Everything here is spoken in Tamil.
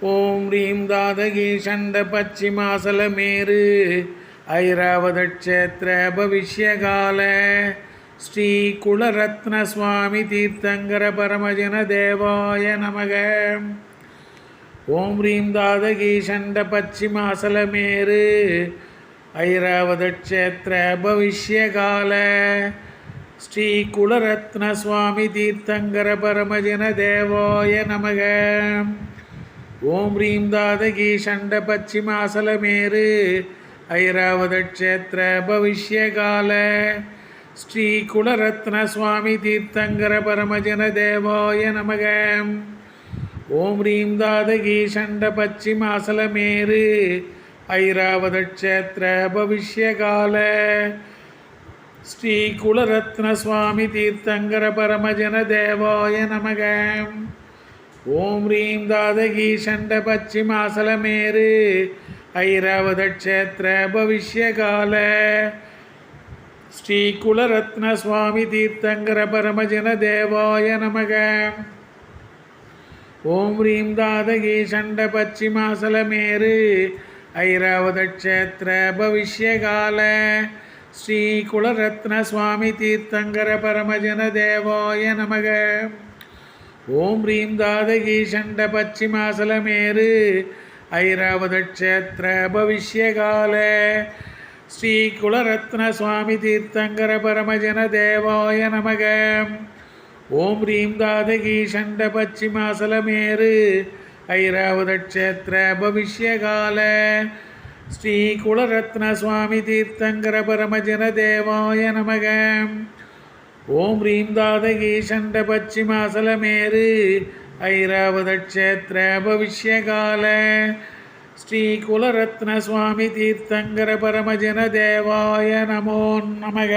ஓம் ரீம் தாதகி சண்ட பச்சிமாசலமேரு ஐராவத க்ஷேத்திர பவிஷ்யகால. ஸ்ரீ குலரத்ன சுவாமி தீர்த்தங்கர பரமஜன தேவாய நமக. ஓம் ரீம் தாதகி சண்ட பச்சிமாசலமேரு ஐராவத க்ஷேத்திர பவிஷ்யகால. ஸ்ரீ குலரத்ன சுவாமி தீர்த்தங்கர பரமஜன தேவாய நமக. ஓம் ரீம் தாதகி சண்ட பச்சிமாசலமேரு ஐராவத க்ஷேத்திர பவிஷ்யகால. ஸ்ரீ குலரத்ன சுவாமி தீர்த்தங்கர பரமஜன தேவாய நமக. ஓம் ரீம் தாதகி சண்ட பச்சிமாசலமேரு ஐராவத க்ஷேத்திர பவிஷ்யகால. ஸ்ரீ குலரத்ன சுவாமி தீர்த்தங்கர பரமஜன தேவாய நமகம் ஓம் ரீம் தாதகி சண்ட பச்சிமாசலமேரு ஐராவத க்ஷேத்திர பவிஷ்யகால. ஸ்ரீ குலரத்ன சுவாமி தீர்த்தங்கர பரமஜன தேவாய நமக. ஓம் ரீம் தாதகி சண்ட பச்சிமாசலமேரு ஐராவத க்ஷேத்திர பவிஷ்யகால. ஸ்ரீ குலரத்ன சுவாமி தீர்த்தங்கர பரமஜன தேவாய நமக. ஓம் ரீம் தாதகி சண்ட பச்சிமாசலமேரு ஐராவத பவிஷ்யகால. ஸ்ரீ குலரத்ன சுவாமி தீர்த்தங்கர பரமஜன தேவாய நமக. ஓம் ரீம் தாதகி சண்ட பச்சிமாசலமேரு ஐராவத பவிஷ்யகால. ஸ்ரீ குலரத்ன சுவாமி தீர்த்தங்கர பரமஜன தேவாய நமகம் ஓம் ரீம் தாதகி சண்ட பச்சிமாசலமேரு ஐராவத பவிஷ்யகால ஸ்ரீ குலரத்ன சுவாமி தீர்த்தங்கர பரமஜன தேவாய நமோ நமக.